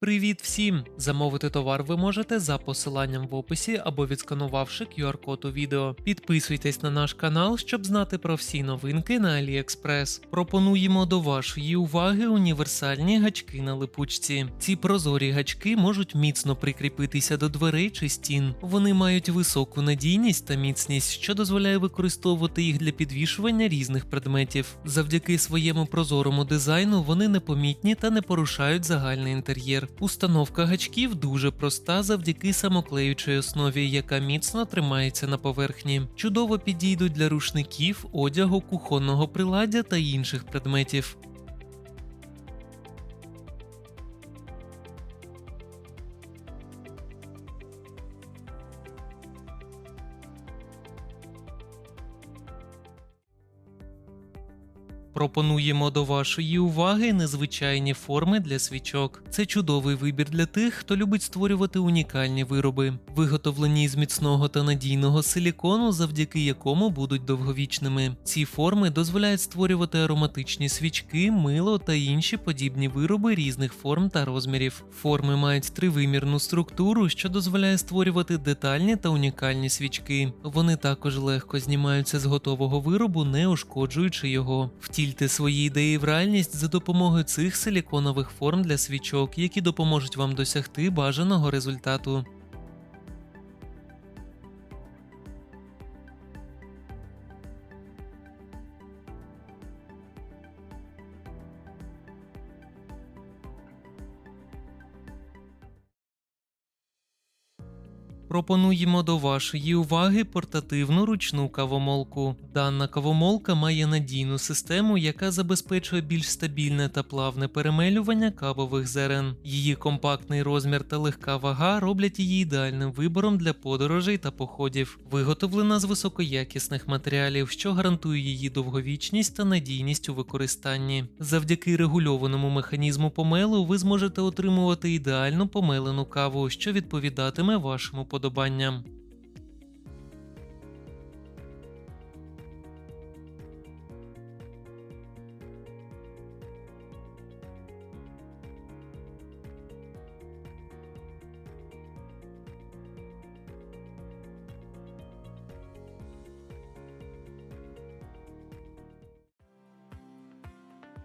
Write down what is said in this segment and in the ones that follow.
Привіт всім! Замовити товар ви можете за посиланням в описі або відсканувавши QR-код у відео. Підписуйтесь на наш канал, щоб знати про всі новинки на AliExpress. Пропонуємо до вашої уваги універсальні гачки на липучці. Ці прозорі гачки можуть міцно прикріпитися до дверей чи стін. Вони мають високу надійність та міцність, що дозволяє використовувати їх для підвішування різних предметів. Завдяки своєму прозорому дизайну вони непомітні та не порушають загальний інтер'єр. Установка гачків дуже проста завдяки самоклеючій основі, яка міцно тримається на поверхні. Чудово підійдуть для рушників, одягу, кухонного приладдя та інших предметів. Пропонуємо до вашої уваги незвичайні форми для свічок. Це чудовий вибір для тих, хто любить створювати унікальні вироби, виготовлені з міцного та надійного силікону, завдяки якому будуть довговічними. Ці форми дозволяють створювати ароматичні свічки, мило та інші подібні вироби різних форм та розмірів. Форми мають тривимірну структуру, що дозволяє створювати детальні та унікальні свічки. Вони також легко знімаються з готового виробу, не ушкоджуючи його. Втільте свої ідеї в реальність за допомогою цих силіконових форм для свічок, які допоможуть вам досягти бажаного результату. Пропонуємо до вашої уваги портативну ручну кавомолку. Дана кавомолка має надійну систему, яка забезпечує більш стабільне та плавне перемелювання кавових зерен. Її компактний розмір та легка вага роблять її ідеальним вибором для подорожей та походів. Виготовлена з високоякісних матеріалів, що гарантує її довговічність та надійність у використанні. Завдяки регульованому механізму помелу ви зможете отримувати ідеально помелену каву, що відповідатиме вашому подобанням.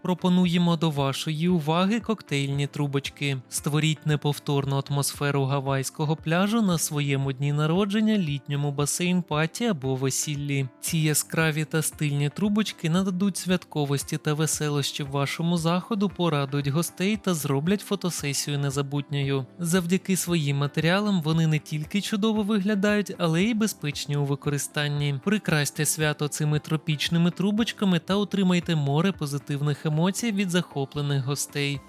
Пропонуємо до вашої уваги коктейльні трубочки. Створіть неповторну атмосферу гавайського пляжу на своєму дні народження, літньому басейн-паті або весіллі. Ці яскраві та стильні трубочки нададуть святковості та веселощі вашому заходу, порадують гостей та зроблять фотосесію незабутньою. Завдяки своїм матеріалам вони не тільки чудово виглядають, але й безпечні у використанні. Прикрасьте свято цими тропічними трубочками та отримайте море позитивних емоцій емоцій від захоплених гостей.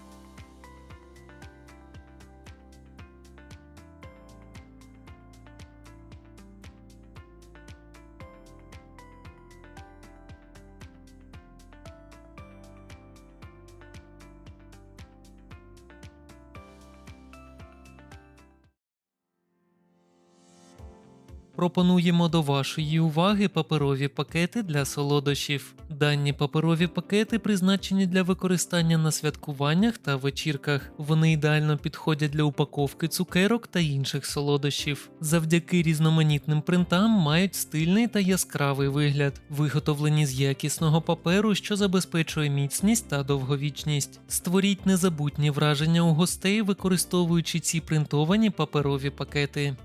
Пропонуємо до вашої уваги паперові пакети для солодощів. Дані паперові пакети призначені для використання на святкуваннях та вечірках. Вони ідеально підходять для упаковки цукерок та інших солодощів. Завдяки різноманітним принтам мають стильний та яскравий вигляд, виготовлені з якісного паперу, що забезпечує міцність та довговічність. Створіть незабутні враження у гостей, використовуючи ці принтовані паперові пакети.